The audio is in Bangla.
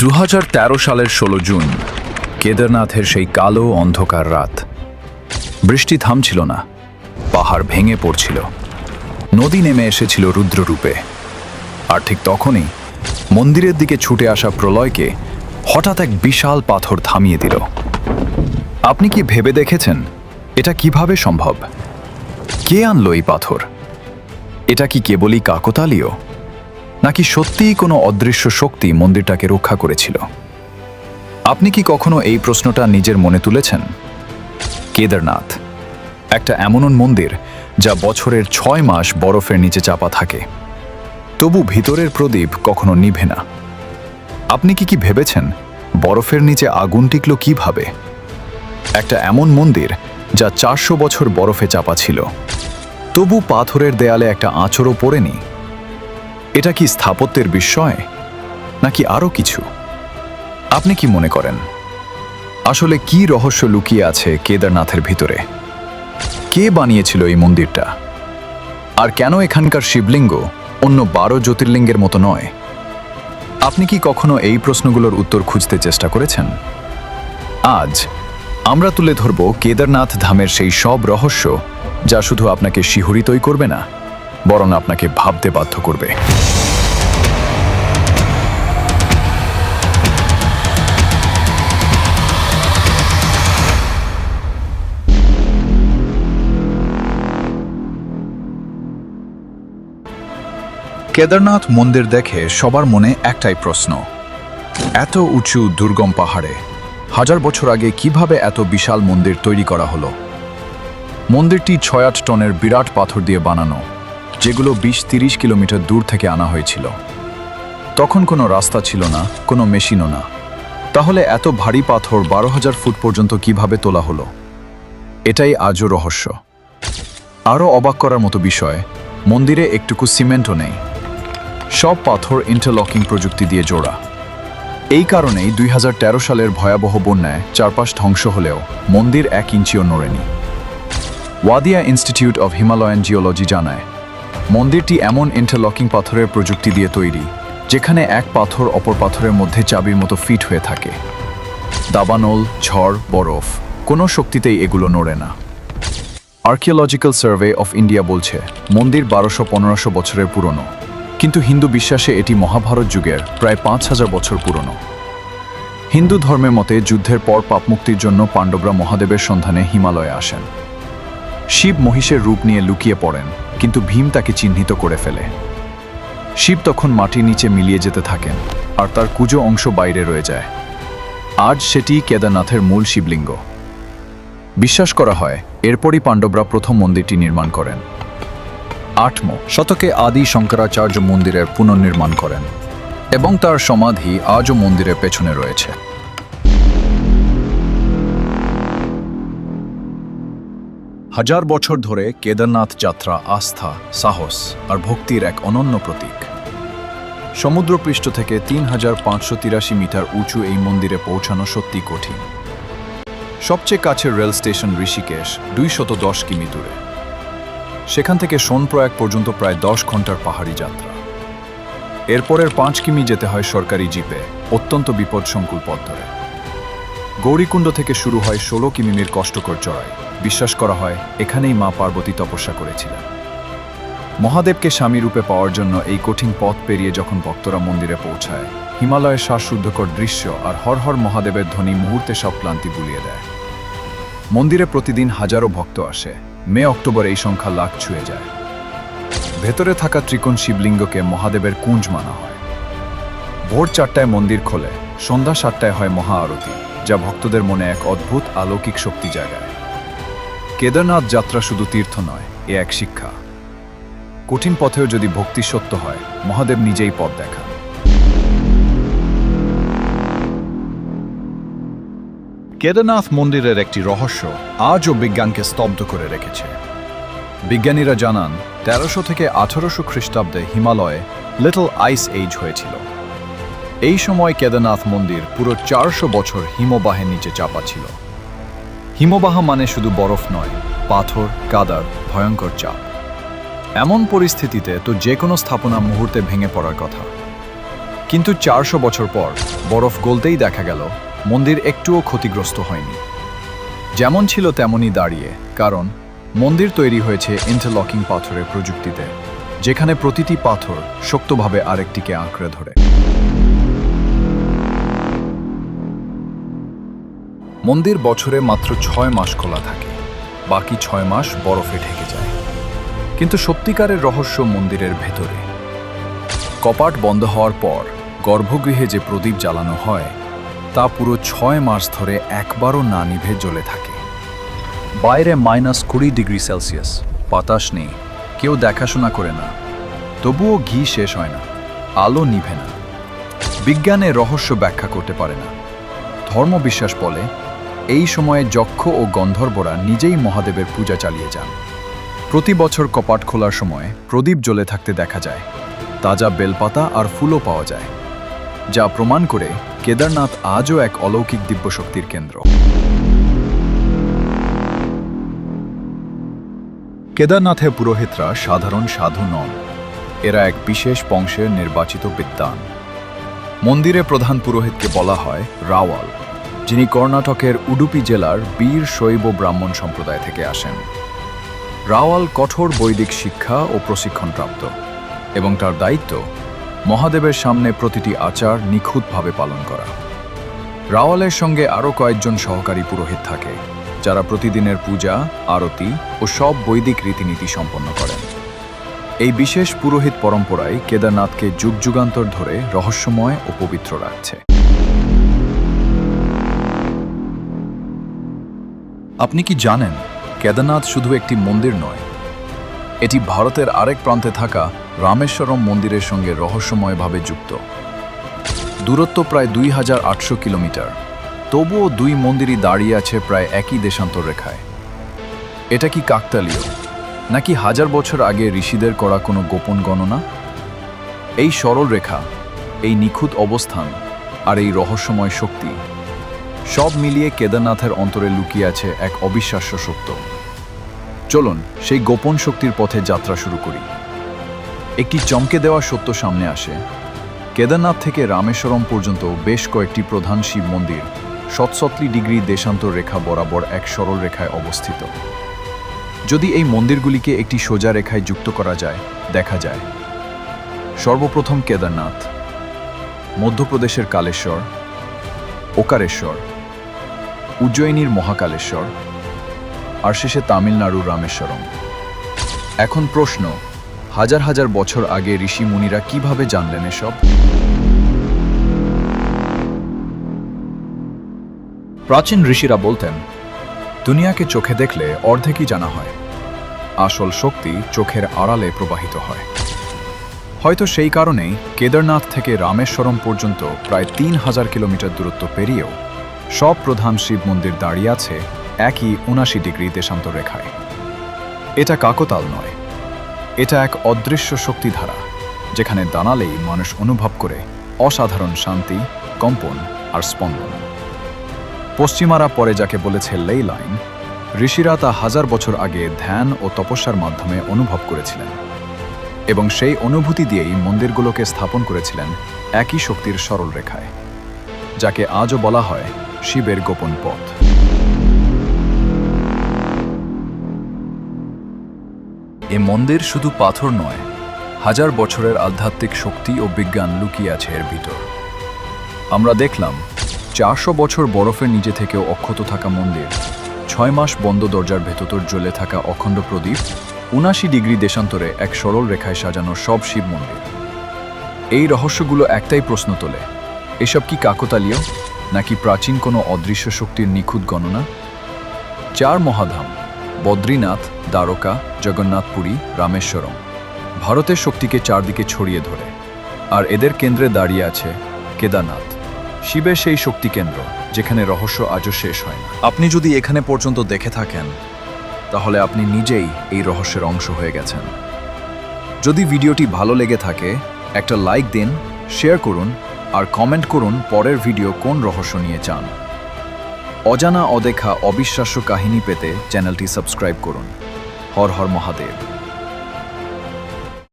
দু হাজার তেরো সালের ষোলো জুন, কেদারনাথের সেই কালো অন্ধকার রাত। বৃষ্টি থামছিল না, পাহাড় ভেঙে পড়ছিল। নদী নেমে এসেছিল রুদ্ররূপে। আর ঠিক তখনই মন্দিরের দিকে ছুটে আসা প্রলয়কে হঠাৎ এক বিশাল পাথর থামিয়ে দিল। আপনি কি ভেবে দেখেছেন এটা কীভাবে সম্ভব? কে আনলো এই পাথর? এটা কি কেবলই কাকতালীয়? নাকি সত্যিই কোনো অদৃশ্য শক্তি মন্দিরটাকে রক্ষা করেছিল? আপনি কি কখনো এই প্রশ্নটা নিজের মনে তুলেছেন? কেদারনাথ, একটা এমন মন্দির যা বছরের ছয় মাস বরফের নিচে চাপা থাকে। তবু ভিতরের প্রদীপ কখনো নিভে না। আপনি কি কি ভেবেছেন? বরফের নিচে আগুন টিকল কীভাবে? একটা এমন মন্দির যা চারশো বছর বরফে চাপা ছিল। তবু পাথরের দেয়ালে একটা আঁচড়ও পড়েনি। এটা কি স্থাপত্যের বিস্ময়, নাকি আরও কিছু? আপনি কি মনে করেন? আসলে কি রহস্য লুকিয়ে আছে কেদারনাথের ভিতরে? কে বানিয়েছিল এই মন্দিরটা? আর কেন এখানকার শিবলিঙ্গ অন্য বারো জ্যোতির্লিঙ্গের মতো নয়? আপনি কি কখনো এই প্রশ্নগুলোর উত্তর খুঁজতে চেষ্টা করেছেন? আজ আমরা তুলে ধরব কেদারনাথ ধামের সেই সব রহস্য, যা শুধু আপনাকে শিহরিতই করবে না বরং আপনাকে ভাবতে বাধ্য করবে। কেদারনাথ মন্দির দেখে সবার মনে একটাই প্রশ্ন, এত উঁচু দুর্গম পাহাড়ে হাজার বছর আগে কীভাবে এত বিশাল মন্দির তৈরি করা হলো? মন্দিরটি ছয় আট টনের বিরাট পাথর দিয়ে বানানো যেগুলো বিশ তিরিশ কিলোমিটার দূর থেকে আনা হয়েছিল। তখন কোনো রাস্তা ছিল না, কোনো মেশিনও না। তাহলে এত ভারী পাথর বারো হাজার ফুট পর্যন্ত কীভাবে তোলা হলো? এটাই আজও রহস্য। আরও অবাক করার মতো বিষয়, মন্দিরে একটুকু সিমেন্টও নেই। সব পাথর ইন্টারলকিং প্রযুক্তি দিয়ে জোড়া। এই কারণেই দুই হাজার তেরো সালের ভয়াবহ বন্যায় চারপাশ ধ্বংস হলেও মন্দির এক ইঞ্চিও নড়েনি। Wadia institute of Himalayan geology জানায় মন্দিরটি এমন ইন্টারলকিং পাথরের প্রযুক্তি দিয়ে তৈরি, যেখানে এক পাথর অপর পাথরের মধ্যে চাবির মতো ফিট হয়ে থাকে। দাবানল, ঝড়, বরফ, কোনো শক্তিতেই এগুলো নড়ে না। আর্কিওলজিক্যাল সার্ভে অফ ইন্ডিয়া বলছে, মন্দির বারোশো পনেরোশো বছরের পুরনো, কিন্তু হিন্দু বিশ্বাসে এটি মহাভারত যুগের প্রায় পাঁচ হাজার বছর পুরনো। হিন্দু ধর্মের মতে যুদ্ধের পর পাপমুক্তির জন্য পাণ্ডবরা মহাদেবের সন্ধানে হিমালয়ে আসেন। শিব মহিষের রূপ নিয়ে লুকিয়ে পড়েন কিন্তু ভীম তাকে চিহ্নিত করে ফেলে। শিব তখন মাটির নিচে মিলিয়ে যেতে থাকেন, আর তার কুজো অংশ বাইরে রয়ে যায়। আজ সেটি কেদারনাথের মূল শিবলিঙ্গ। বিশ্বাস করা হয়, এরপরই পাণ্ডবরা প্রথম মন্দিরটি নির্মাণ করেন। আটম, শতকে আদি শঙ্করাচার্য মন্দিরের পুনর্নির্মাণ করেন, এবং তার সমাধি আজও মন্দিরের পেছনে রয়েছে। হাজার বছর ধরে কেদারনাথ যাত্রা, আস্থা, সাহস আর ভক্তির এক অনন্য প্রতীক। সমুদ্রপৃষ্ঠ থেকে তিন হাজার পাঁচশো তিরাশি মিটার উঁচু এই মন্দিরে পৌঁছানো সত্যি কঠিন। সবচেয়ে কাছের রেল স্টেশন ঋষিকেশ দুইশত দশ কিমি দূরে সেখান থেকে সোনপ্রয়াগ পর্যন্ত প্রায় দশ ঘণ্টার পাহাড়ি যাত্রা। এরপরের পাঁচ কিমি যেতে হয় সরকারি জিপে, অত্যন্ত বিপদসংকুল পথ ধরে। গৌরীকুণ্ড থেকে শুরু হয় ষোলো কিমিমির কষ্টকর চড়াই। বিশ্বাস করা হয়, এখানেই মা পার্বতী তপস্যা করেছিলেন। মহাদেবকে স্বামী রূপে পাওয়ার জন্য এই কঠিন পথ পেরিয়ে যখন ভক্তরা মন্দিরে পৌঁছায়, হিমালয়ের শ্বাসরুদ্ধকর দৃশ্য আর হর হর মহাদেবের ধ্বনি মুহূর্তে সব ক্লান্তি বুলিয়ে দেয়। মন্দিরে প্রতিদিন হাজারো ভক্ত আসে, মে অক্টোবর এই সংখ্যা লাখ ছুঁয়ে যায়। ভেতরে থাকা ত্রিকোণ শিবলিঙ্গকে মহাদেবের কুঞ্জ মানা হয়। ভোর চারটায় মন্দির খোলে, সন্ধ্যা সাতটায় হয় মহা আরতি যা ভক্তদের মনে এক অদ্ভুত আলৌকিক শক্তি জাগায়। কেদারনাথ যাত্রা শুধু তীর্থ নয়, এ এক শিক্ষা। কঠিন পথেও যদি ভক্তি সত্য হয়, মহাদেব নিজেই পথ দেখান। কেদারনাথ মন্দিরের একটি রহস্য আজও বিজ্ঞানকে স্তব্ধ করে রেখেছে। বিজ্ঞানীরা জানান, তেরোশো থেকে আঠারোশো খ্রিস্টাব্দে হিমালয়ে লিটল আইস এইজ হয়েছিল। এই সময় কেদারনাথ মন্দির পুরো চারশো বছর হিমবাহের নিচে চাপা ছিল। হিমবাহ মানে শুধু বরফ নয়, পাথর, কাদার ভয়ঙ্কর চাপ। এমন পরিস্থিতিতে তো যে কোনো স্থাপনা মুহূর্তে ভেঙে পড়ার কথা। কিন্তু চারশো বছর পর বরফ গলতেই দেখা গেল, মন্দির একটুও ক্ষতিগ্রস্ত হয়নি। যেমন ছিল তেমনই দাঁড়িয়ে, কারণ মন্দির তৈরি হয়েছে ইন্টারলকিং পাথরের প্রযুক্তিতে, যেখানে প্রতিটি পাথর শক্তভাবে আরেকটিকে আঁকড়ে ধরে। মন্দির বছরে মাত্র ছয় মাস খোলা থাকে। বাকি ছয় মাস বরফে ঢেকে যায়। কিন্তু সত্যিকারের রহস্য মন্দিরের ভেতরে। কপাট বন্ধ হওয়ার পর গর্ভগৃহে যে প্রদীপ জ্বালানো হয়, তা পুরো ছয় মাস ধরে একবারও না নিভে জ্বলে থাকে। বাইরে মাইনাস কুড়ি ডিগ্রি সেলসিয়াস। বাতাস নেই। কেউ দেখাশোনা করে না। তবুও ঘি শেষ হয় না। আলো নিভে না। বিজ্ঞানের রহস্য ব্যাখ্যা করতে পারে না। ধর্মবিশ্বাস বলে এই সময়ে যক্ষ ও গন্ধর্বরা নিজেই মহাদেবের পূজা চালিয়ে যান। প্রতি বছর কপাট খোলার সময় প্রদীপ জ্বলে থাকতে দেখা যায়। তাজা বেলপাতা আর ফুলও পাওয়া যায়। যা প্রমাণ করে কেদারনাথ আজও এক অলৌকিক দিব্যশক্তির কেন্দ্র। কেদারনাথে পুরোহিতরা সাধারণ সাধু নন। এরা এক বিশেষ বংশের নির্বাচিত বিদ্বান। মন্দিরে প্রধান পুরোহিতকে বলা হয় রাওয়াল। যিনি কর্ণাটকের উডুপি জেলার বীর শৈব ব্রাহ্মণ সম্প্রদায় থেকে আসেন। রাওয়াল কঠোর বৈদিক শিক্ষা ও প্রশিক্ষণপ্রাপ্ত এবং তার দায়িত্ব মহাদেবের সামনে প্রতিটি আচার নিখুঁতভাবে পালন করা। রাওয়ালের সঙ্গে আরও কয়েকজন সহকারী পুরোহিত থাকে, যারা প্রতিদিনের পূজা, আরতি ও সব বৈদিক রীতিনীতি সম্পন্ন করেন। এই বিশেষ পুরোহিত পরম্পরায় কেদারনাথকে যুগ যুগান্তর ধরে রহস্যময় ও পবিত্র রাখছে। আপনি কি জানেন, কেদারনাথ শুধু একটি মন্দির নয়, এটি ভারতের আরেক প্রান্তে থাকা রামেশ্বরম মন্দিরের সঙ্গে রহস্যময়ভাবে যুক্ত। দূরত্ব প্রায় দুই হাজার আটশো কিলোমিটার, তবুও দুই মন্দিরই দাঁড়িয়ে আছে প্রায় একই দেশান্তর রেখায় এটা কি কাকতালীয়, নাকি হাজার বছর আগে ঋষিদের করা কোনো গোপন গণনা? এই সরল রেখা এই নিখুঁত অবস্থান আর এই রহস্যময় শক্তি সব মিলিয়ে কেদারনাথের অন্তরে লুকিয়ে আছে এক অবিশ্বাস্য সত্য। চলুন সেই গোপন শক্তির পথে যাত্রা শুরু করি। একটি চমকে দেওয়া সত্য সামনে আসে। কেদারনাথ থেকে রামেশ্বরম পর্যন্ত বেশ কয়েকটি প্রধান শিব মন্দির সতসতলি ডিগ্রি দেশান্তর রেখা বরাবর এক সরল রেখায় অবস্থিত। যদি এই মন্দিরগুলিকে একটি সোজা রেখায় যুক্ত করা যায়, দেখা যায়। সর্বপ্রথম কেদারনাথ, মধ্যপ্রদেশের কালেশ্বর, ওকারেশ্বর উজ্জয়িনীর মহাকালেশ্বর, আর শেষে তামিলনাড়ুর রামেশ্বরম। এখন প্রশ্ন, হাজার হাজার বছর আগে ঋষি মুনিরা কীভাবে জানলেন এসব? প্রাচীন ঋষিরা বলতেন, দুনিয়াকে চোখে দেখলে অর্ধেকই জানা হয়। আসল শক্তি চোখের আড়ালে প্রবাহিত হয়। হয়তো সেই কারণেই কেদারনাথ থেকে রামেশ্বরম পর্যন্ত প্রায় তিন হাজার কিলোমিটার দূরত্ব পেরিয়েও সব প্রধান শিব মন্দির দাঁড়িয়ে আছে একই উনাশি ডিগ্রি দেশান্তর রেখায় এটা কাকতাল নয়। এটা এক অদৃশ্য শক্তিধারা, যেখানে দাঁড়ালেই মানুষ অনুভব করে অসাধারণ শান্তি, কম্পন আর স্পন্দন। পশ্চিমারা পরে যাকে বলেছে লেই লাইন, ঋষিরা তা হাজার বছর আগে ধ্যান ও তপস্যার মাধ্যমে অনুভব করেছিলেন এবং সেই অনুভূতি দিয়েই মন্দিরগুলোকে স্থাপন করেছিলেন একই শক্তির সরল রেখায় যাকে আজও বলা হয় শিবের গোপন পথ। এ মন্দির শুধু পাথর নয়, হাজার বছরের আধ্যাত্মিক শক্তি ও বিজ্ঞান লুকিয়ে আছে এর ভিতর। আমরা দেখলাম, চারশো বছর বরফের নিচে থেকেও অক্ষত থাকা মন্দির, ছয় মাস বন্ধ দরজার ভেতর জ্বলে থাকা অখণ্ড প্রদীপ উনাশি ডিগ্রি দেশান্তরে এক সরল রেখায় সাজানো সব শিব মন্দির। এই রহস্যগুলো একটাই প্রশ্ন তোলে, এসব কি কাকতালীয়? নাকি প্রাচীন কোনো অদৃশ্য শক্তির নিখুঁত গণনা? চার মহাধাম, বদ্রীনাথ, দ্বারকা, জগন্নাথপুরী, রামেশ্বরম। ভারতের শক্তিকে চারদিকে ছড়িয়ে ধরে। আর এদের কেন্দ্রে দাঁড়িয়ে আছে কেদারনাথ। শিবের সেই শক্তি কেন্দ্র, যেখানে রহস্য আজও শেষ হয় আপনি যদি এখানে পর্যন্ত দেখে থাকেন, তাহলে আপনি নিজেই এই রহস্যের অংশ হয়ে গেছেন। যদি ভিডিওটি ভালো লেগে থাকে, একটা লাইক দিন, শেয়ার করুন আর কমেন্ট করুন পরের ভিডিও কোন রহস্য নিয়ে চান। অজানা অদেখা অবিশ্বাস্য কাহিনী পেতে চ্যানেলটি সাবস্ক্রাইব করুন। হর হর মহাদেব।